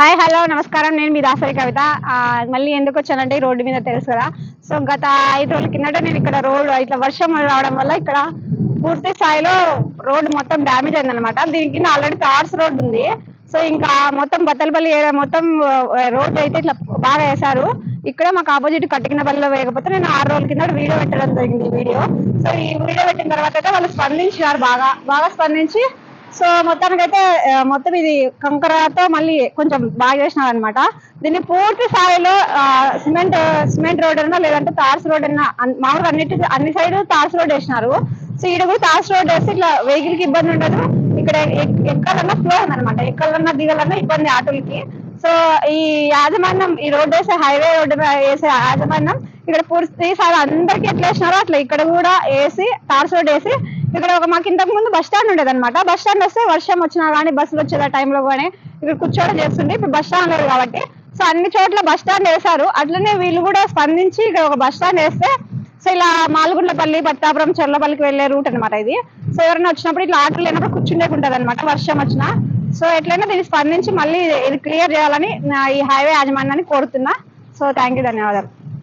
Hi hello నమస్కారం. నేను మీ దాసరి కవిత. మళ్ళీ ఎందుకు వచ్చానంటే ఈ రోడ్డు మీద తెలుసు కదా. సో గత ఐదు రోజుల కిందట నేను ఇక్కడ రోడ్డు ఇట్లా వర్షం రావడం వల్ల ఇక్కడ పూర్తి స్థాయిలో రోడ్డు మొత్తం డ్యామేజ్ అయింది అనమాట దీని కింద ఆల్రెడీ తార్స్ రోడ్డు ఉంది. సో ఇంకా మొత్తం బత్తలపల్లి ఏరియా మొత్తం రోడ్డు అయితే ఇట్లా బాగా వేశారు. ఇక్కడ మాకు ఆపోజిట్ కట్టిన పనిలో వేయకపోతే నేను ఆరు రోజుల కింద వీడియో పెట్టడం జరిగింది వీడియో. సో ఈ వీడియో పెట్టిన తర్వాత అయితే వాళ్ళు స్పందించినారు బాగా. బాగా స్పందించి సో మొత్తానికైతే మొత్తం ఇది కంకరతో మళ్ళీ కొంచెం బాగా చేసినారు అనమాట దీన్ని పూర్తి స్థాయిలో సిమెంట్ సిమెంట్ రోడ్ అన్నా లేదంటే తార్స్ రోడ్ అన్నా మామూలుగా అన్నిటి అన్ని సైడ్ తార్స్ రోడ్ వేసినారు. సో ఇక్కడ కూడా తార్స్ రోడ్ వేస్తే ఇట్లా వెహికల్కి ఇబ్బంది ఉండదు. ఇక్కడ ఎక్కడన్నా ఫ్లో ఉందన్నమాట. ఎక్కడన్నా దిగాలన్నా ఇబ్బంది ఆటోలకి. సో ఈ యాజమాన్యం ఈ రోడ్ వేసే హైవే రోడ్డు వేసే యాజమాన్యం ఇక్కడ పూర్తి స్థాయి అందరికి ఎట్లా వేసినారో అట్లా ఇక్కడ కూడా వేసి తార్స్ రోడ్ వేసి ఇక్కడ ఒక మాకు ఇంతకు ముందు బస్ స్టాండ్ ఉండేది అనమాట బస్ స్టాండ్ వస్తే వర్షం వచ్చినా కానీ బస్సులు వచ్చే టైంలో కానీ ఇక్కడ కూర్చోవడం చేస్తుండే. ఇప్పుడు బస్ స్టాండ్ లేదు కాబట్టి. సో అన్ని చోట్ల బస్ స్టాండ్ వేశారు. అట్లనే వీళ్ళు కూడా స్పందించి ఇక్కడ ఒక బస్ స్టాండ్ వేస్తే సో ఇలా మాల్గుండ్లపల్లి పట్టాపురం చెర్లపల్లికి వెళ్ళే రూట్ అనమాట ఇది. సో ఎవరైనా వచ్చినప్పుడు ఇట్లా ఆటలు లేనప్పుడు కూర్చుండేకుంటది అనమాట వర్షం వచ్చినా. సో ఎట్లయినా దీన్ని స్పందించి మళ్ళీ ఇది క్లియర్ చేయాలని ఈ హైవే యాజమాన్యాన్ని కోరుతున్నా. సో థ్యాంక్ యూ ధన్యవాదాలు.